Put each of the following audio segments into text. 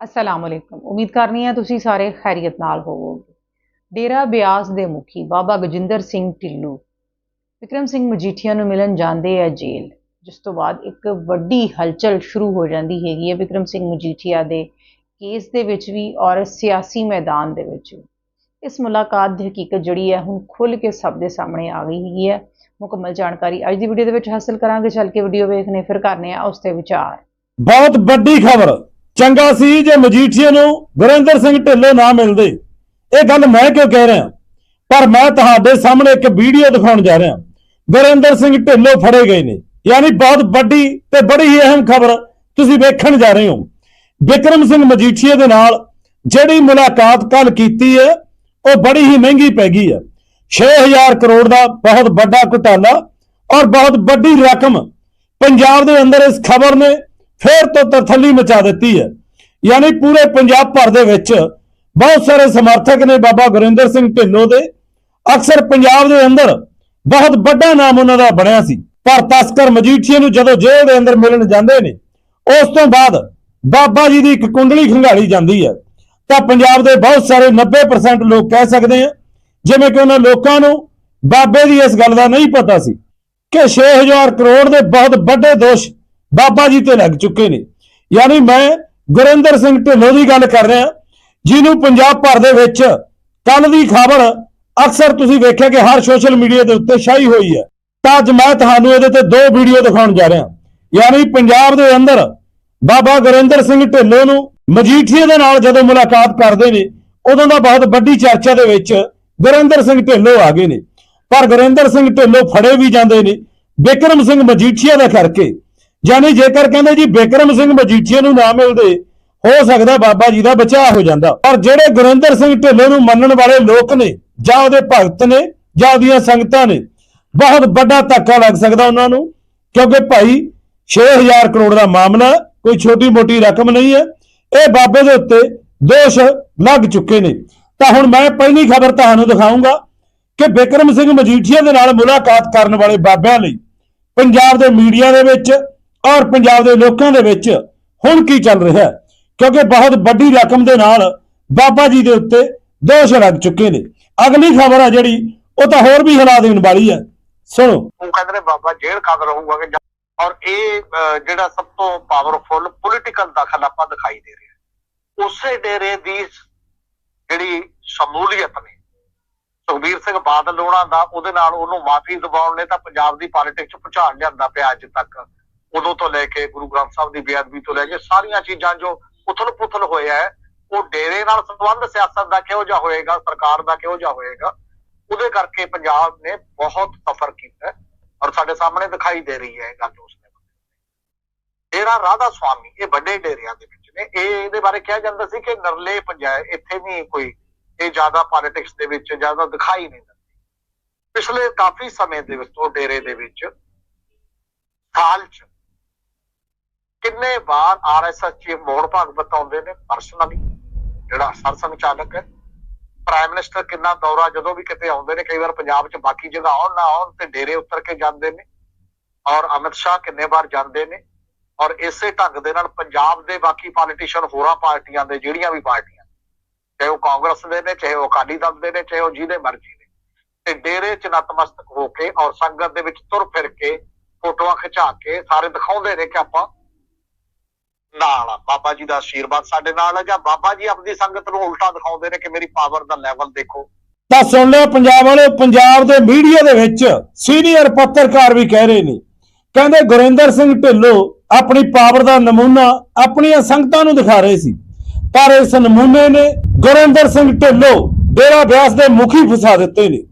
ਅਸਲਾਮ ਅਲੈਕੁਮ ਉਮੀਦ ਕਰਨੀ ਹੈ ਤੁਸੀਂ ਸਾਰੇ ਖੈਰੀਅਤ ਨਾਲ ਹੋਵੋਗੇ। ਡੇਰਾ ਬਿਆਸ ਦੇ ਮੁਖੀ ਬਾਬਾ ਗਜਿੰਦਰ ਸਿੰਘ ਢਿੱਲੂ। ਵਿਕਰਮ ਸਿੰਘ ਮਜੀਠੀਆ ਨੂੰ ਮਿਲਣ ਜਾਂਦੇ ਆ ਜੇਲ੍ਹ, ਜਿਸ ਤੋਂ ਬਾਅਦ ਇੱਕ ਵੱਡੀ ਹਲਚਲ ਸ਼ੁਰੂ ਹੋ ਜਾਂਦੀ ਹੈਗੀ ਹੈ ਵਿਕਰਮ ਸਿੰਘ ਮਜੀਠੀਆ ਦੇ ਕੇਸ ਦੇ ਵਿੱਚ ਵੀ ਔਰ ਸਿਆਸੀ ਮੈਦਾਨ ਦੇ ਵਿੱਚ ਵੀ। ਇਸ ਮੁਲਾਕਾਤ ਦੀ ਹਕੀਕਤ ਜਿਹੜੀ ਹੈ ਹੁਣ ਖੁੱਲ ਕੇ ਸਭ ਦੇ ਸਾਹਮਣੇ ਆ ਗਈ ਹੈਗੀ ਹੈ। ਮੁਕੰਮਲ ਜਾਣਕਾਰੀ ਅੱਜ ਦੀ ਵੀਡੀਓ ਦੇ ਵਿੱਚ ਹਾਸਲ ਕਰਾਂਗੇ। ਚੱਲ ਕੇ ਵੀਡੀਓ ਵੇਖਨੇ ਫਿਰ ਕਰਨੇ ਆ ਉਸ ਤੇ ਵਿਚਾਰ। ਬਹੁਤ ਵੱਡੀ ਖਬਰ। ਚੰਗਾ ਸੀ ਜੇ ਮਜੀਠੀਏ ਨੂੰ ਗੁਰਿੰਦਰ ਸਿੰਘ ਢਿੱਲੋਂ ਨਾ ਮਿਲਦੇ। ਇਹ ਗੱਲ ਮੈਂ ਕਿਉਂ ਕਹਿ ਰਿਹਾ? ਪਰ ਮੈਂ ਤੁਹਾਡੇ ਸਾਹਮਣੇ ਇੱਕ ਵੀਡੀਓ ਦਿਖਾਉਣ ਜਾ ਰਿਹਾ। ਗੁਰਿੰਦਰ ਸਿੰਘ ਢਿੱਲੋਂ ਫੜੇ ਗਏ ਨੇ। ਯਾਨੀ ਬਹੁਤ ਵੱਡੀ ਤੇ ਬੜੀ ਹੀ ਅਹਿਮ ਖਬਰ ਤੁਸੀਂ ਵੇਖਣ ਜਾ ਰਹੇ ਹੋ। ਵਿਕਰਮ ਸਿੰਘ ਮਜੀਠੀਏ ਦੇ ਨਾਲ ਜਿਹੜੀ ਮੁਲਾਕਾਤ ਕੱਲ ਕੀਤੀ ਹੈ, ਉਹ ਬੜੀ ਹੀ ਮਹਿੰਗੀ ਪੈ ਗਈ ਹੈ। 6000 ਕਰੋੜ ਦਾ ਬਹੁਤ ਵੱਡਾ ਘੁਟਾਲਾ ਔਰ ਬਹੁਤ ਵੱਡੀ ਰਕਮ ਪੰਜਾਬ ਦੇ ਅੰਦਰ ਇਸ ਖਬਰ ਨੇ ਫੇਰ ਤੋਂ ਤਰਥੱਲੀ ਮਚਾ ਦਿੱਤੀ ਹੈ। ਯਾਨੀ ਪੂਰੇ ਪੰਜਾਬ ਭਰ ਦੇ ਵਿੱਚ ਬਹੁਤ ਸਾਰੇ ਸਮਰਥਕ ਨੇ ਬਾਬਾ ਗੁਰਿੰਦਰ ਸਿੰਘ ਢਿੱਲੋਂ ਦੇ। ਅਕਸਰ ਪੰਜਾਬ ਦੇ ਅੰਦਰ ਬਹੁਤ ਵੱਡਾ ਨਾਮ ਉਹਨਾਂ ਦਾ ਬਣਿਆ ਸੀ। ਪਰ ਤਸਕਰ ਮਜੀਠੀਏ ਨੂੰ ਜਦੋਂ ਜੇਲ੍ਹ ਦੇ ਅੰਦਰ ਮਿਲਣ ਜਾਂਦੇ ਨੇ, ਉਸ ਤੋਂ ਬਾਅਦ ਬਾਬਾ ਜੀ ਦੀ ਇੱਕ ਕੁੰਡਲੀ ਖੰਗਾਲੀ ਜਾਂਦੀ ਹੈ। ਤਾਂ ਪੰਜਾਬ ਦੇ ਬਹੁਤ ਸਾਰੇ 90% ਲੋਕ ਕਹਿ ਸਕਦੇ ਆ, ਜਿਵੇਂ ਕਿ ਉਹਨਾਂ ਲੋਕਾਂ ਨੂੰ ਬਾਬੇ ਦੀ ਇਸ ਗੱਲ ਦਾ ਨਹੀਂ ਪਤਾ ਸੀ ਕਿ 6000 ਕਰੋੜ ਦੇ ਬਹੁਤ ਵੱਡੇ ਦੋਸ਼ ਬਾਬਾ ਜੀ ਤੇ ਲੱਗ ਚੁੱਕੇ ਨੇ। ਯਾਨੀ ਮੈਂ ਗੁਰਿੰਦਰ ਸਿੰਘ ਢਿੱਲੋਂ ਦੀ ਗੱਲ ਕਰ ਰਿਹਾ, ਜਿਹਨੂੰ ਪੰਜਾਬ ਭਰ ਦੇ ਵਿੱਚ ਕੱਲ ਦੀ ਖਬਰ ਅਕਸਰ ਤੁਸੀਂ ਵੇਖਿਆ ਕਿ ਹਰ ਸੋਸ਼ਲ ਮੀਡੀਆ ਦੇ ਉੱਤੇ ਛਾਈ ਹੋਈ ਹੈ। ਤਾਂ ਅੱਜ ਮੈਂ ਤੁਹਾਨੂੰ ਇਹਦੇ ਤੇ ਦੋ ਵੀਡੀਓ ਦਿਖਾਉਣ ਜਾ ਰਿਹਾ। ਯਾਨੀ ਪੰਜਾਬ ਦੇ ਅੰਦਰ ਬਾਬਾ ਗੁਰਿੰਦਰ ਸਿੰਘ ਢਿੱਲੋਂ ਨੂੰ ਮਜੀਠੀਏ ਦੇ ਨਾਲ ਜਦੋਂ ਮੁਲਾਕਾਤ ਕਰਦੇ ਨੇ, ਉਦੋਂ ਦਾ ਬਹੁਤ ਵੱਡੀ ਚਰਚਾ ਦੇ ਵਿੱਚ ਗੁਰਿੰਦਰ ਸਿੰਘ ਢਿੱਲੋਂ ਆ ਗਏ ਨੇ। ਪਰ ਗੁਰਿੰਦਰ ਸਿੰਘ ਢਿੱਲੋਂ ਫੜੇ ਵੀ ਜਾਂਦੇ ਨੇ। ਬਿਕਰਮ ਸਿੰਘ ਮਜੀਠੀਆ ਦਾ ਕਰਕੇ ਯਾਨੀ ਜੇਕਰ ਕਹਿੰਦੇ ਜੀ ਬਿਕਰਮ ਸਿੰਘ ਮਜੀਠੀਆ ਨੂੰ ਨਾ ਮਿਲਦੇ, ਹੋ ਸਕਦਾ ਬਾਬਾ ਜੀ ਦਾ ਬਚਾਅ ਹੋ ਜਾਂਦਾ। ਪਰ ਜਿਹੜੇ ਗੁਰਿੰਦਰ ਸਿੰਘ ਢਿੱਲੋਂ ਨੂੰ ਮੰਨਣ ਵਾਲੇ ਲੋਕ ਨੇ, ਜਾਂ ਉਹਦੇ ਭਗਤ ਨੇ, ਜਾਂ ਉਹਦੀਆਂ ਸੰਗਤਾਂ ਨੇ, ਬਹੁਤ ਵੱਡਾ ਧੱਕਾ ਲੱਗ ਸਕਦਾ ਉਹਨਾਂ ਨੂੰ, ਕਿਉਂਕਿ ਭਾਈ 6000 ਕਰੋੜ ਦਾ ਮਾਮਲਾ, ਕੋਈ ਛੋਟੀ ਮੋਟੀ ਰਕਮ ਨਹੀਂ ਹੈ। ਇਹ ਬਾਬੇ ਦੇ ਉੱਤੇ ਦੋਸ਼ ਲੱਗ ਚੁੱਕੇ ਨੇ। ਤਾਂ ਹੁਣ ਮੈਂ ਪਹਿਲੀ ਖਬਰ ਤੁਹਾਨੂੰ ਦਿਖਾਉਂਗਾ ਕਿ ਬਿਕਰਮ ਸਿੰਘ ਮਜੀਠੀਆ ਦੇ ਨਾਲ ਮੁਲਾਕਾਤ ਕਰਨ ਵਾਲੇ ਬਾਬਿਆਂ ਲਈ ਪੰਜਾਬ ਦੇ ਮੀਡੀਆ ਦੇ ਵਿੱਚ ਔਰ ਪੰਜਾਬ ਦੇ ਲੋਕਾਂ ਦੇ ਵਿੱਚ ਹੁਣ ਕੀ ਚੱਲ ਰਿਹਾ ਹੈ? ਕਿਉਂਕਿ ਬਹੁਤ ਵੱਡੀ ਰਕਮ ਦੇ ਨਾਲ ਬਾਬਾ ਜੀ ਦੇ ਉੱਤੇ ਦੋਸ਼ ਲੱਗ ਚੁੱਕੇ ਨੇ। ਅਗਲੀ ਖਬਰ ਆ ਜਿਹੜੀ, ਉਹ ਤਾਂ ਹੋਰ ਵੀ ਹਿਲਾ ਦੇਣ ਵਾਲੀ ਹੈ। ਸੁਣੋ। ਉਹ ਕਹਿੰਦੇ ਨੇ ਬਾਬਾ ਜੇਲ੍ਹ ਕਦ ਰਹੂਗਾ ਕਿ ਔਰ ਇਹ ਜਿਹੜਾ ਸਭ ਤੋਂ ਪਾਵਰਫੁਲ ਪੋਲੀਟੀਕਲ ਦਖਲ ਆਪਾਂ ਦਿਖਾਈ ਦੇ ਰਿਹਾ ਉਸੇ ਡੇਰੇ ਦੀ ਜਿਹੜੀ ਸ਼ਮੂਲੀਅਤ ਨੇ, ਸੁਖਬੀਰ ਸਿੰਘ ਬਾਦਲ ਉਹਨਾਂ ਦਾ, ਉਹਦੇ ਨਾਲ ਉਹਨੂੰ ਮਾਫੀ ਦਿਵਾਉਣ ਨੇ ਤਾਂ ਪੰਜਾਬ ਦੀ ਪੋਲਿਟਿਕਸ ਚ ਭੁਚਾਲ ਲਿਆਂਦਾ ਪਿਆ ਅੱਜ ਤੱਕ। ਉਦੋਂ ਤੋਂ ਲੈ ਕੇ ਗੁਰੂ ਗ੍ਰੰਥ ਸਾਹਿਬ ਦੀ ਬੇਅਦਬੀ ਤੋਂ ਲੈ ਕੇ ਸਾਰੀਆਂ ਚੀਜ਼ਾਂ ਜੋ ਉਥਲ ਪੁਥਲ ਹੋਇਆ ਹੈ, ਉਹ ਡੇਰੇ ਨਾਲ ਸੰਬੰਧ ਸਿਆਸਤ ਦਾ ਕਿਹੋ ਜਿਹਾ ਹੋਏਗਾ, ਸਰਕਾਰ ਦਾ ਕਿਹੋ ਜਿਹਾ ਹੋਏਗਾ, ਉਹਦੇ ਕਰਕੇ ਪੰਜਾਬ ਨੇ ਬਹੁਤ ਸਫਰ ਕੀਤਾ ਔਰ ਸਾਡੇ ਸਾਹਮਣੇ ਦਿਖਾਈ ਦੇ ਰਹੀ ਹੈ ਇਹ ਗੱਲ ਉਸ ਨੇ। ਡੇਰਾ ਰਾਧਾ ਸੁਆਮੀ, ਇਹ ਵੱਡੇ ਡੇਰਿਆਂ ਦੇ ਵਿੱਚ ਨੇ। ਇਹ ਇਹਦੇ ਬਾਰੇ ਕਿਹਾ ਜਾਂਦਾ ਸੀ ਕਿ ਨਰਲੇ ਪੰਜਾਬ ਇੱਥੇ ਨਹੀਂ ਕੋਈ ਇਹ ਜ਼ਿਆਦਾ ਪੋਲਿਟਿਕਸ ਦੇ ਵਿੱਚ ਜ਼ਿਆਦਾ ਦਿਖਾਈ ਨਹੀਂ ਦਿੰਦੀ। ਪਿਛਲੇ ਕਾਫੀ ਸਮੇਂ ਦੇ ਵਿੱਚ ਉਹ ਡੇਰੇ ਦੇ ਵਿੱਚ ਸਾਲ ਚ ਕਿੰਨੇ ਵਾਰ ਆਰਐਸਐਸ ਚੀਫ ਮੋਹਨ ਭਾਗਵਤ ਆਉਂਦੇ ਨੇ? ਪਰਸਨਲੀ ਜਿਹੜਾ ਸਰਸੰਘਚਾਲਕ ਹੈ ਪ੍ਰਾਈਮ ਮਿਨਿਸਟਰ ਕਿੰਨਾ ਦੌਰਾ ਜਦੋਂ ਵੀ ਕਿਤੇ ਆਉਂਦੇ ਨੇ, ਕਈ ਵਾਰ ਪੰਜਾਬ 'ਚ ਬਾਕੀ ਜਗ੍ਹਾ ਆਉਣ ਨਾ ਆਉਣ ਤੇ ਡੇਰੇ ਉਤਰ ਕੇ ਜਾਂਦੇ ਨੇ ਔਰ ਅਮਿਤ ਸ਼ਾਹ ਕਿੰਨੇ ਵਾਰ ਜਾਂਦੇ ਨੇ ਔਰ ਇਸੇ ਢੰਗ ਦੇ ਨਾਲ ਪੰਜਾਬ ਦੇ ਬਾਕੀ ਪੋਲੀਟੀਸ਼ੀਅਨ ਹੋਰਾਂ ਪਾਰਟੀਆਂ ਦੇ ਜਿਹੜੀਆਂ ਵੀ ਪਾਰਟੀਆਂ, ਚਾਹੇ ਉਹ ਕਾਂਗਰਸ ਦੇ ਨੇ, ਚਾਹੇ ਉਹ ਅਕਾਲੀ ਦਲ ਦੇ ਨੇ, ਚਾਹੇ ਉਹ ਜਿਹਦੇ ਮਰਜ਼ੀ ਨੇ, ਤੇ ਡੇਰੇ 'ਚ ਨਤਮਸਤਕ ਹੋ ਕੇ ਔਰ ਸੰਗਤ ਦੇ ਵਿੱਚ ਤੁਰ ਫਿਰ ਕੇ ਫੋਟੋਆਂ ਖਿਚਾ ਕੇ ਸਾਰੇ ਦਿਖਾਉਂਦੇ ਨੇ ਕਿ ਆਪਾਂ ਨਾਲ ਆ, ਬਾਬਾ ਜੀ ਦਾ ਆਸ਼ੀਰਵਾਦ ਸਾਡੇ ਨਾਲ ਹੈ ਜਾਂ ਬਾਬਾ ਜੀ ਆਪਣੀ ਸੰਗਤ ਨੂੰ ਉਲਟਾ ਦਿਖਾਉਂਦੇ ਨੇ ਕਿ ਮੇਰੀ ਪਾਵਰ ਦਾ ਲੈਵਲ ਦੇਖੋ। ਤਾਂ ਸੁਣ ਲਿਆ ਪੰਜਾਬ ਵਾਲੇ, ਪੰਜਾਬ ਦੇ ਮੀਡੀਆ ਦੇ ਵਿੱਚ ਸੀਨੀਅਰ ਪੱਤਰਕਾਰ ਵੀ ਕਹਿ ਰਹੇ ਨੇ। ਕਹਿੰਦੇ ਗੁਰਿੰਦਰ ਸਿੰਘ ਢਿੱਲੋਂ ਆਪਣੀ ਪਾਵਰ ਦਾ ਨਮੂਨਾ ਆਪਣੀਆਂ ਸੰਗਤਾਂ ਨੂੰ ਦਿਖਾ ਰਹੇ ਸੀ। ਪਰ ਇਸ ਨਮੂਨੇ ਨੇ ਗੁਰਿੰਦਰ ਸਿੰਘ ਢਿੱਲੋਂ ਡੇਰਾ ਬਿਆਸ ਦੇ ਮੁਖੀ ਫਸਾ ਦਿੱਤੇ ਨੇ।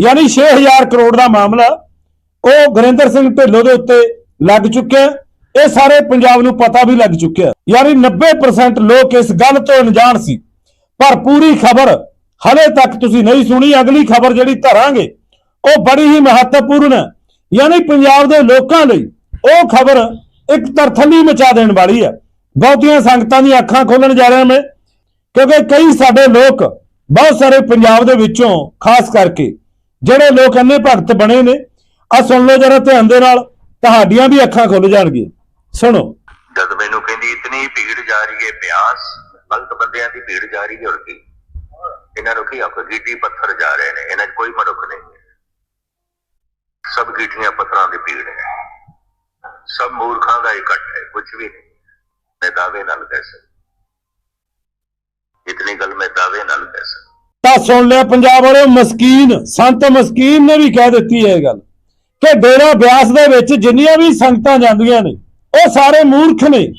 ਯਾਨੀ 6000 ਕਰੋੜ ਦਾ ਮਾਮਲਾ ਉਹ ਗੁਰਿੰਦਰ ਸਿੰਘ ਢਿੱਲੋਂ ਦੇ ਉੱਤੇ ਲੱਗ ਚੁੱਕਿਆ। ਇਹ ਸਾਰੇ ਪੰਜਾਬ ਨੂੰ ਪਤਾ ਵੀ ਲੱਗ ਚੁੱਕਿਆ ਯਾਨੀ 90% ਲੋਕ ਇਸ ਗੱਲ ਤੋਂ ਅਣਜਾਣ ਸੀ। ਪਰ ਪੂਰੀ ਖਬਰ ਹਲੇ ਤੱਕ ਤੁਸੀਂ ਨਹੀਂ ਸੁਣੀ। ਅਗਲੀ ਖਬਰ ਜਿਹੜੀ ਧਰਾਂਗੇ, ਉਹ ਬੜੀ ਹੀ ਮਹੱਤਵਪੂਰਨ ਹੈ। ਯਾਨੀ ਪੰਜਾਬ ਦੇ ਲੋਕਾਂ ਲਈ ਉਹ ਖਬਰ ਇੱਕ ਤਰਥੱਲੀ ਮਚਾ ਦੇਣ ਵਾਲੀ ਹੈ। ਬਹੁਤੀਆਂ ਸੰਗਤਾਂ ਦੀਆਂ ਅੱਖਾਂ ਖੋਲਣ ਜਾ ਰਿਹਾ ਮੈਂ, ਕਿਉਂਕਿ ਕਈ ਸਾਡੇ ਲੋਕ, ਬਹੁਤ ਸਾਰੇ ਪੰਜਾਬ ਦੇ ਵਿੱਚੋਂ, ਖਾਸ ਕਰਕੇ ਜਿਹੜੇ ਲੋਕ ਇੰਨੇ ਭਗਤ ਬਣੇ ਨੇ ਆ ਸੁਣ ਲਓ ਜਰਾ ਧਿਆਨ ਦੇ ਨਾਲ, ਤੁਹਾਡੀਆਂ ਵੀ ਅੱਖਾਂ ਖੁੱਲ ਜਾਣਗੀਆਂ। ਸੁਣੋ। ਜਦ ਮੈਨੂੰ ਕਹਿੰਦੀ ਇਤਨੀ ਭੀੜ ਜਾ ਰਹੀ ਹੈ ਬਿਆਸ ਬੰਦਿਆਂ ਦੀ ਭੀੜ ਜਾ ਰਹੀ ਹੈ ਕੀ ਇਹਨਾਂ ਨੂੰ ਕੀ ਆਖੋ ਗੀਟੀ ਪੱਥਰ ਜਾ ਰਹੇ ਨੇ ਇਹਨਾਂ 'ਚ ਕੋਈ ਮਨੁੱਖ ਨਹੀਂ ਸਭ ਗੀਟੀਆਂ ਪੱਥਰਾਂ ਦੀ ਭੀੜ ਹੈ। ਸਭ ਮੂਰਖਾਂ ਦਾ ਇਕੱਠ ਹੈ ਕੁਝ ਵੀ ਨਹੀਂ। ਮੈਂ ਦਾਅਵੇ ਨਾਲ ਕਹਿ ਸਕਦਾ। ਇਤਨੀ ਗੱਲ ਮੈਂ ਦਾਅਵੇ ਨਾਲ ਕਹਿ ਸਕਦਾ। ਤਾਂ ਸੁਣ ਲਿਆ ਪੰਜਾਬ ਵਾਲਿਓ ਮਸਕੀਨ ਸੰਤ ਮਸਕੀਨ ਨੇ ਵੀ ਕਹਿ ਦਿੱਤੀ ਹੈ ਇਹ ਗੱਲ ਕਿ ਡੇਰਾ ਬਿਆਸ ਦੇ ਵਿੱਚ ਜਿੰਨੀਆਂ ਵੀ ਸੰਗਤਾਂ ਜਾਂਦੀਆਂ ਨੇ ਉਹ ਸਾਰੇ ਮੂਰਖ ਨੇ।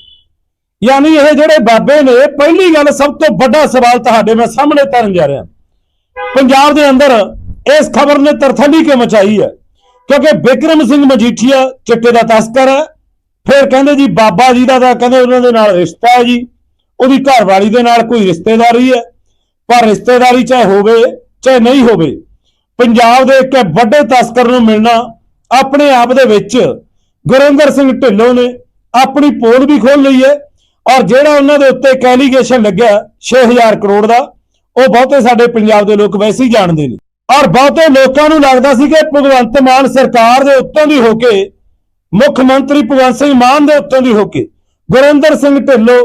ਯਾਨੀ ਇਹ ਜਿਹੜੇ ਬਾਬੇ ਨੇ, ਪਹਿਲੀ ਗੱਲ ਸਭ ਤੋਂ ਵੱਡਾ ਸਵਾਲ ਤੁਹਾਡੇ ਮੈਂ ਸਾਹਮਣੇ ਧਰਨ ਜਾ ਰਿਹਾ। ਪੰਜਾਬ ਦੇ ਅੰਦਰ ਇਸ ਖਬਰ ਨੇ ਤਰਥੱਲੀ ਕਿਉਂ ਮਚਾਈ ਹੈ? ਕਿਉਂਕਿ ਬਿਕਰਮ ਸਿੰਘ ਮਜੀਠੀਆ ਚਿੱਟੇ ਦਾ ਤਸਕਰ ਹੈ। ਫਿਰ ਕਹਿੰਦੇ ਜੀ, ਬਾਬਾ ਜੀ ਦਾ ਤਾਂ ਕਹਿੰਦੇ ਉਹਨਾਂ ਦੇ ਨਾਲ ਰਿਸ਼ਤਾ ਹੈ ਜੀ। ਉਹਦੀ ਘਰਵਾਲੀ ਦੇ ਨਾਲ ਕੋਈ ਰਿਸ਼ਤੇਦਾਰੀ ਹੈ। ਪਰ ਰਿਸ਼ਤੇਦਾਰੀ ਚਾਹੇ ਹੋਵੇ, ਚਾਹੇ ਨਹੀਂ ਹੋਵੇ, ਪੰਜਾਬ ਦੇ ਇੱਕ ਵੱਡੇ ਤਸਕਰ ਨੂੰ ਮਿਲਣਾ ਆਪਣੇ ਆਪ ਦੇ ਵਿੱਚ ਗੁਰਿੰਦਰ ਸਿੰਘ ਢਿੱਲੋਂ ਨੇ ਆਪਣੀ ਪੋਲ ਵੀ ਖੋਲ ਲਈ ਹੈ ਔਰ ਜਿਹੜਾ ਉਹਨਾਂ ਦੇ ਉੱਤੇ ਇੱਕ ਐਲੀਗੇਸ਼ਨ ਲੱਗਿਆ 6000 ਕਰੋੜ ਦਾ, ਉਹ ਬਹੁਤੇ ਸਾਡੇ ਪੰਜਾਬ ਦੇ ਲੋਕ ਵੈਸੇ ਹੀ ਜਾਣਦੇ ਨੇ। ਔਰ ਬਹੁਤੇ ਲੋਕਾਂ ਨੂੰ ਲੱਗਦਾ ਸੀ ਕਿ ਭਗਵੰਤ ਮਾਨ ਸਰਕਾਰ ਦੇ ਉੱਤੋਂ ਦੀ ਹੋ ਕੇ, ਮੁੱਖ ਮੰਤਰੀ ਭਗਵੰਤ ਸਿੰਘ ਮਾਨ ਦੇ ਉੱਤੋਂ ਦੀ ਹੋ ਕੇ, ਗੁਰਿੰਦਰ ਸਿੰਘ ਢਿੱਲੋਂ,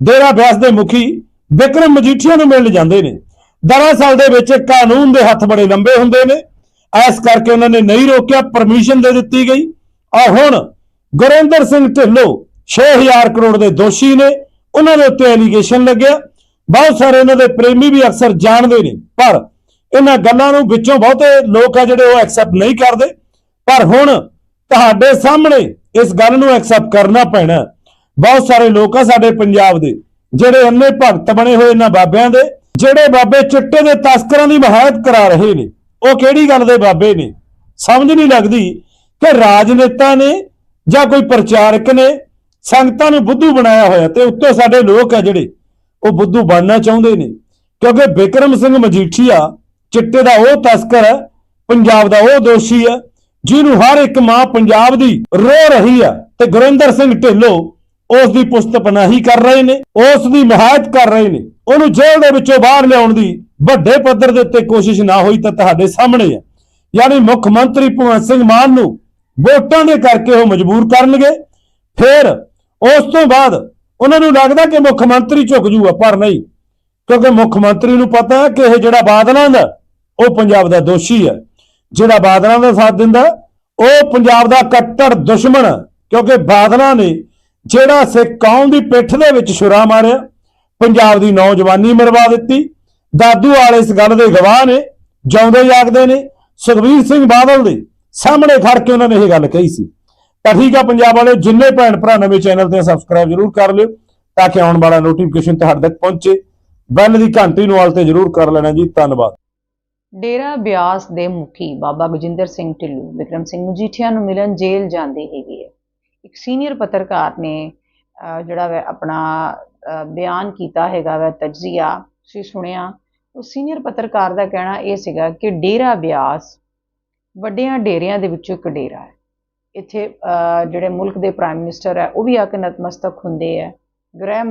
ਡੇਰਾ ਬਿਆਸ ਦੇ ਮੁਖੀ ਵਿਕਰਮ ਮਜੀਠੀਆ ਨੂੰ ਮਿਲਣ ਜਾਂਦੇ ਨੇ। ਦਰਅਸਲ ਦੇ ਵਿੱਚ ਕਾਨੂੰਨ ਦੇ ਹੱਥ ਬੜੇ ਲੰਬੇ ਹੁੰਦੇ ਨੇ। ਐਸ ਕਰਕੇ ਉਹਨਾਂ ਨੇ ਨਹੀਂ ਰੋਕਿਆ, ਪਰਮਿਸ਼ਨ ਦੇ ਦਿੱਤੀ ਗਈ। ਔਰ ਹੁਣ ਗੁਰਿੰਦਰ ਸਿੰਘ ਢਿੱਲੋਂ 6000 ਕਰੋੜ ਦੇ ਦੋਸ਼ੀ ਨੇ। ਉਹਨਾਂ ਦੇ ਉੱਤੇ ਐਲੀਗੇਸ਼ਨ ਲੱਗਿਆ। ਬਹੁਤ ਸਾਰੇ ਇਹਨਾਂ ਦੇ ਪ੍ਰੇਮੀ ਵੀ ਅਕਸਰ ਜਾਣਦੇ ਨੇ। ਪਰ ਇਹਨਾਂ ਗੱਲਾਂ ਨੂੰ ਵਿੱਚੋਂ ਬਹੁਤੇ ਲੋਕ ਆ ਜਿਹੜੇ ਉਹ ਐਕਸੈਪਟ ਨਹੀਂ ਕਰਦੇ। ਪਰ ਹੁਣ ਤੁਹਾਡੇ ਸਾਹਮਣੇ ਇਸ ਗੱਲ ਨੂੰ ਐਕਸੈਪਟ ਕਰਨਾ ਪੈਣਾ। ਬਹੁਤ ਸਾਰੇ ਲੋਕ ਆ ਸਾਡੇ ਪੰਜਾਬ ਦੇ, ਜਿਹੜੇ ਅੰਨੇ ਭਗਤ ਬਣੇ ਹੋਏ ਇਹਨਾਂ ਬਾਬਿਆਂ ਦੇ, ਜਿਹੜੇ ਬਾਬੇ ਚਿੱਟੇ ਦੇ ਤਸਕਰਾਂ ਦੀ ਮਹਾਇਤ ਕਰਾ ਰਹੇ ਨੇ। ਉਹ ਕਿਹੜੀ ਗੱਲ ਦੇ ਬਾਬੇ ਨੇ? ਸਮਝ ਨਹੀਂ ਲੱਗਦੀ ਕਿ ਰਾਜਨੇਤਾ ਨੇ ਜਾਂ ਕੋਈ ਪ੍ਰਚਾਰਕ ਨੇ ਸੰਗਤਾਂ ਨੂੰ ਬੁੱਧੂ ਬਣਾਇਆ ਹੋਇਆ ਤੇ ਉੱਤੋਂ ਸਾਡੇ ਲੋਕ ਆ ਜਿਹੜੇ, ਉਹ ਬੁੱਧੂ ਬਣਨਾ ਚਾਹੁੰਦੇ ਨੇ। ਕਿਉਂਕਿ ਬਿਕਰਮ ਸਿੰਘ ਮਜੀਠੀਆ ਚਿੱਟੇ ਦਾ ਉਹ ਤਸਕਰ ਹੈ, ਪੰਜਾਬ ਦਾ ਉਹ ਦੋਸ਼ੀ ਹੈ, ਜਿਹਨੂੰ ਹਰ ਇੱਕ ਮਾਂ ਪੰਜਾਬ ਦੀ ਰੋ ਰਹੀ ਹੈ ਤੇ ਗੁਰਿੰਦਰ ਸਿੰਘ ਢਿੱਲੋਂ ਉਸ ਦੀ ਪੁਸਤ ਕਰ ਰਹੇ ਨੇ, ਉਸ ਦੀ ਮਹਾਇਤ ਕਰ ਰਹੇ ਨੇ। ਉਹਨੂੰ ਜੇਲ੍ਹ ਦੇ ਵਿੱਚੋਂ ਬਾਹਰ ਲਿਆਉਣ ਦੀ ਵੱਡੇ ਪੱਧਰ ਦੇ ਉੱਤੇ ਕੋਸ਼ਿਸ਼ ਨਾ ਹੋਈ ਤਾਂ ਤੁਹਾਡੇ ਸਾਹਮਣੇ ਹੈ ਯਾਨੀ ਮੁੱਖ ਮੰਤਰੀ ਭਗਵੰਤ ਸਿੰਘ ਮਾਨ ਨੂੰ ਵੋਟਾਂ ਦੇ ਕਰਕੇ ਉਹ ਮਜਬੂਰ ਕਰਨਗੇ। ਫਿਰ ਉਸ ਤੋਂ ਬਾਅਦ ਉਹਨਾਂ ਨੂੰ ਲੱਗਦਾ ਕਿ ਮੁੱਖ ਮੰਤਰੀ ਝੁਕ ਜੂਗਾ, ਪਰ ਨਹੀਂ। ਕਿਉਂਕਿ ਮੁੱਖ ਮੰਤਰੀ ਨੂੰ ਪਤਾ ਹੈ ਕਿ ਇਹ ਜਿਹੜਾ ਬਾਦਲਾਂ ਦਾ, ਉਹ ਪੰਜਾਬ ਦਾ ਦੋਸ਼ੀ ਹੈ। ਜਿਹੜਾ ਬਾਦਲਾਂ ਦਾ ਸਾਥ ਦਿੰਦਾ, ਉਹ ਪੰਜਾਬ ਦਾ ਕੱਟੜ ਦੁਸ਼ਮਣ ਹੈ। ਕਿਉਂਕਿ ਬਾਦਲਾਂ ਨੇ ਜਿਹੜਾ ਸਿੱਖ ਕੌਮ ਦੀ ਪਿੱਠ ਦੇ ਵਿੱਚ ਛੁਰਾ ਮਾਰਿਆ, ਪੰਜਾਬ ਦੀ ਨੌਜਵਾਨੀ ਮਰਵਾ ਦਿੱਤੀ। ਦਾਦੂ ਵਾਲੇ ਇਸ ਗੱਲ ਦੇ ਗਵਾਹ ਨੇ, ਜਿਉਂਦੇ ਜਾਗਦੇ ਨੇ। ਸੁਖਬੀਰ ਸਿੰਘ ਬਾਦਲ ਦੇ ਸਾਹਮਣੇ ਖੜ ਕੇ ਉਹਨਾਂ ਨੇ ਇਹ ਗੱਲ ਕਹੀ ਸੀ। ਤਾਂ ਠੀਕ ਆ ਪੰਜਾਬ ਵਾਲੇ, ਜਿੰਨੇ ਭੈਣ ਭਰਾ ਨਵੇਂ ਚੈਨਲ ਤੇ ਸਬਸਕ੍ਰਾਈਬ ਜਰੂਰ ਕਰ ਲਿਓ ਤਾਂ ਕਿ ਆਉਣ ਵਾਲਾ ਨੋਟੀਫਿਕੇਸ਼ਨ ਤੁਹਾਡੇ ਤੱਕ ਪਹੁੰਚੇ। ਬੈਲ ਦੀ ਘੰਟੀ ਨੂੰ ਆਲ ਤੇ ਜਰੂਰ ਕਰ ਲੈਣਾ ਜੀ। ਧੰਨਵਾਦ। ਡੇਰਾ ਬਿਆਸ ਦੇ ਮੁਖੀ ਬਾਬਾ ਗਜਿੰਦਰ ਸਿੰਘ ਢਿੱਲੋਂ, ਵਿਕਰਮ ਸਿੰਘ ਮਜੀਠੀਆ ਨੂੰ ਮਿਲਣ ਜੇਲ੍ਹ ਜਾਂਦੇ ਹੈਗੇ ਇੱਕ ਸੀਨੀਅਰ ਪੱਤਰਕਾਰ ਨੇ ਜਿਹੜਾ ਵੈ ਆਪਣਾ ਬਿਆਨ ਕੀਤਾ ਹੈਗਾ ਵਾ, ਤਜਜ਼ੀਆ, ਤੁਸੀਂ ਸੁਣਿਆ? ਉਹ ਸੀਨੀਅਰ ਪੱਤਰਕਾਰ ਦਾ ਕਹਿਣਾ ਇਹ ਸੀਗਾ ਕਿ ਡੇਰਾ ਬਿਆਸ ਵੱਡਿਆਂ ਡੇਰਿਆਂ ਦੇ ਵਿੱਚੋਂ ਇੱਕ ਡੇਰਾ ਹੈ। ਇੱਥੇ ਜਿਹੜੇ ਮੁਲਕ ਦੇ ਪ੍ਰਾਈਮ ਮਿਨਿਸਟਰ ਹੈ, ਉਹ ਵੀ ਆ ਕੇ ਨਤਮਸਤਕ ਹੁੰਦੇ ਹੈ ਗ੍ਰਹਿ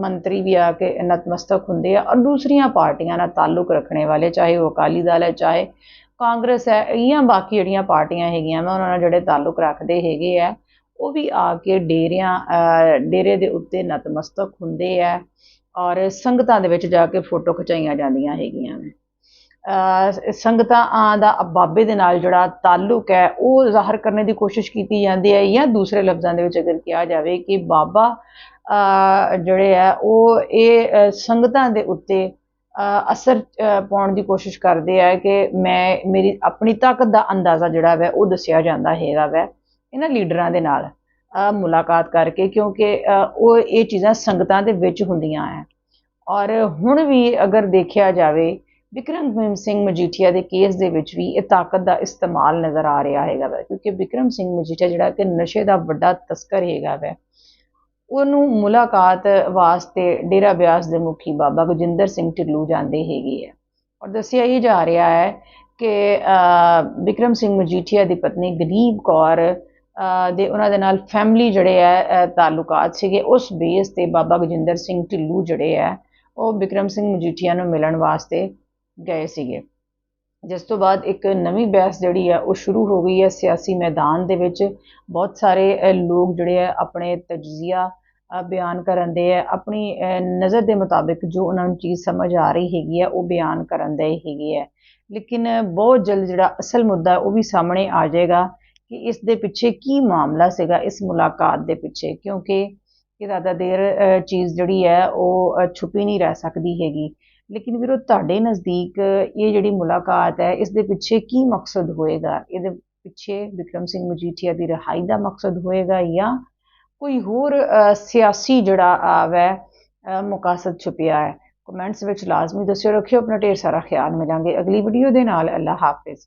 ਮੰਤਰੀ ਵੀ ਆ ਕੇ ਨਤਮਸਤਕ ਹੁੰਦੇ ਆ ਔਰ ਦੂਸਰੀਆਂ ਪਾਰਟੀਆਂ ਨਾਲ ਤਾਲੁਕ ਰੱਖਣੇ ਵਾਲੇ, ਚਾਹੇ ਉਹ ਅਕਾਲੀ ਦਲ ਹੈ, ਚਾਹੇ ਕਾਂਗਰਸ ਹੈ ਜਾਂ ਬਾਕੀ ਜਿਹੜੀਆਂ ਪਾਰਟੀਆਂ ਹੈਗੀਆਂ ਵਾ ਉਹਨਾਂ ਨਾਲ ਜਿਹੜੇ ਤਾਲੁਕ ਰੱਖਦੇ ਹੈਗੇ ਆ, ਉਹ ਵੀ ਆ ਕੇ ਡੇਰਿਆਂ ਡੇਰੇ ਦੇ ਉੱਤੇ ਨਤਮਸਤਕ ਹੁੰਦੇ ਆ ਔਰ ਸੰਗਤਾਂ ਦੇ ਵਿੱਚ ਜਾ ਕੇ ਫੋਟੋ ਖਿਚਾਈਆਂ ਜਾਂਦੀਆਂ ਹੈਗੀਆਂ ਨੇ। ਸੰਗਤਾਂ ਦਾ ਬਾਬੇ ਦੇ ਨਾਲ ਜਿਹੜਾ ਤਾਲੁਕ ਹੈ, ਉਹ ਜ਼ਾਹਰ ਕਰਨ ਦੀ ਕੋਸ਼ਿਸ਼ ਕੀਤੀ ਜਾਂਦੀ ਹੈ ਜਾਂ ਦੂਸਰੇ ਲਫ਼ਜ਼ਾਂ ਦੇ ਵਿੱਚ ਅਗਰ ਕਿਹਾ ਜਾਵੇ ਕਿ ਬਾਬਾ ਜਿਹੜੇ ਹੈ, ਉਹ ਇਹ ਸੰਗਤਾਂ ਦੇ ਉੱਤੇ ਅਸਰ ਪਾਉਣ ਦੀ ਕੋਸ਼ਿਸ਼ ਕਰਦੇ ਆ ਕਿ ਮੈਂ ਮੇਰੀ ਆਪਣੀ ਤਾਕਤ ਦਾ ਅੰਦਾਜ਼ਾ ਜਿਹੜਾ ਵੈ, ਉਹ ਦੱਸਿਆ ਜਾਂਦਾ ਹੈਗਾ ਵੈ, ਇਹਨਾਂ ਲੀਡਰਾਂ ਦੇ ਨਾਲ ਮੁਲਾਕਾਤ ਕਰਕੇ, ਕਿਉਂਕਿ ਉਹ ਇਹ ਚੀਜ਼ਾਂ ਸੰਗਤਾਂ ਦੇ ਵਿੱਚ ਹੁੰਦੀਆਂ ਹੈ। ਔਰ ਹੁਣ ਵੀ ਅਗਰ ਦੇਖਿਆ ਜਾਵੇ ਵਿਕਰਮ ਸਿੰਘ ਮਜੀਠੀਆ ਦੇ ਕੇਸ ਦੇ ਵਿੱਚ ਵੀ ਇਹ ਤਾਕਤ ਦਾ ਇਸਤੇਮਾਲ ਨਜ਼ਰ ਆ ਰਿਹਾ ਹੈਗਾ ਵਾ ਕਿਉਂਕਿ ਵਿਕਰਮ ਸਿੰਘ ਮਜੀਠੀਆ ਜਿਹੜਾ ਕਿ ਨਸ਼ੇ ਦਾ ਵੱਡਾ ਤਸਕਰ ਹੈਗਾ ਵਾ ਉਹਨੂੰ ਮੁਲਾਕਾਤ ਵਾਸਤੇ ਡੇਰਾ ਬਿਆਸ ਦੇ ਮੁਖੀ ਬਾਬਾ ਗੁਜਿੰਦਰ ਸਿੰਘ ਢਿੱਲੂ ਜਾਂਦੇ ਹੈਗੇ ਆ। ਔਰ ਦੱਸਿਆ ਇਹ ਜਾ ਰਿਹਾ ਹੈ ਕਿ ਅਹ, ਵਿਕਰਮ ਸਿੰਘ ਮਜੀਠੀਆ ਦੀ ਪਤਨੀ ਗਰੀਬ ਕੌਰ ਦੇ ਉਹਨਾਂ ਦੇ ਨਾਲ ਫੈਮਿਲੀ ਜਿਹੜੇ ਹੈ ਤਾਲੁਕਾਤ ਸੀਗੇ ਉਸ ਬੇਸ ਤੇ ਬਾਬਾ ਗੁਜਿੰਦਰ ਸਿੰਘ ਢਿੱਲੂ ਜਿਹੜੇ ਹੈ ਉਹ ਵਿਕਰਮ ਸਿੰਘ ਮਜੀਠੀਆ ਨੂੰ ਮਿਲਣ ਵਾਸਤੇ ਗਏ ਸੀਗੇ। ਜਿਸ ਤੋਂ ਬਾਅਦ ਇੱਕ ਨਵੀਂ ਬਹਿਸ ਜਿਹੜੀ ਹੈ ਉਹ ਸ਼ੁਰੂ ਹੋ ਗਈ ਹੈ ਸਿਆਸੀ ਮੈਦਾਨ ਦੇ ਵਿੱਚ। ਬਹੁਤ ਸਾਰੇ ਲੋਕ ਜਿਹੜੇ ਆ, ਆਪਣੇ ਤਜਜ਼ੀਆ ਬਿਆਨ ਕਰਨ ਦੇ ਹੈ ਆਪਣੀ ਨਜ਼ਰ ਦੇ ਮੁਤਾਬਿਕ ਜੋ ਉਹਨਾਂ ਨੂੰ ਚੀਜ਼ ਸਮਝ ਆ ਰਹੀ ਹੈਗੀ ਹੈ ਉਹ ਬਿਆਨ ਕਰਨ ਦੇ ਹੈਗੇ ਹੈ ਲੇਕਿਨ ਬਹੁਤ ਜਲਦ ਜਿਹੜਾ ਅਸਲ ਮੁੱਦਾ, ਉਹ ਵੀ ਸਾਹਮਣੇ ਆ ਜਾਏਗਾ ਕਿ ਇਸ ਦੇ ਪਿੱਛੇ ਕੀ ਮਾਮਲਾ ਸੀਗਾ, ਇਸ ਮੁਲਾਕਾਤ ਦੇ ਪਿੱਛੇ। ਕਿਉਂਕਿ ਇਹ ਜ਼ਿਆਦਾ ਦੇਰ ਚੀਜ਼ ਜਿਹੜੀ ਹੈ ਉਹ ਛੁਪੀ ਨਹੀਂ ਰਹਿ ਸਕਦੀ ਹੈਗੀ। ਲੇਕਿਨ ਵੀਰੋ ਤੁਹਾਡੇ ਨਜ਼ਦੀਕ ਇਹ ਜਿਹੜੀ ਮੁਲਾਕਾਤ ਹੈ ਇਸ ਦੇ ਪਿੱਛੇ ਕੀ ਮਕਸਦ ਹੋਏਗਾ? ਇਹਦੇ ਪਿੱਛੇ ਵਿਕਰਮ ਸਿੰਘ ਮਜੀਠੀਆ ਦੀ ਰਿਹਾਈ ਦਾ ਮਕਸਦ ਹੋਏਗਾ ਜਾਂ ਕੋਈ ਹੋਰ ਸਿਆਸੀ ਜਿਹੜਾ ਆ ਵੈ ਅ, ਛੁਪਿਆ ਹੈ? ਕਮੈਂਟਸ ਵਿੱਚ ਲਾਜ਼ਮੀ ਦੱਸਿਓ ਰੱਖਿਓ ਆਪਣਾ ਢੇਰ ਸਾਰਾ ਖਿਆਲ ਮਿਲਾਂਗੇ। ਅਗਲੀ ਵੀਡੀਓ ਦੇ ਨਾਲ ਅੱਲਾ ਹਾਫਿਜ਼।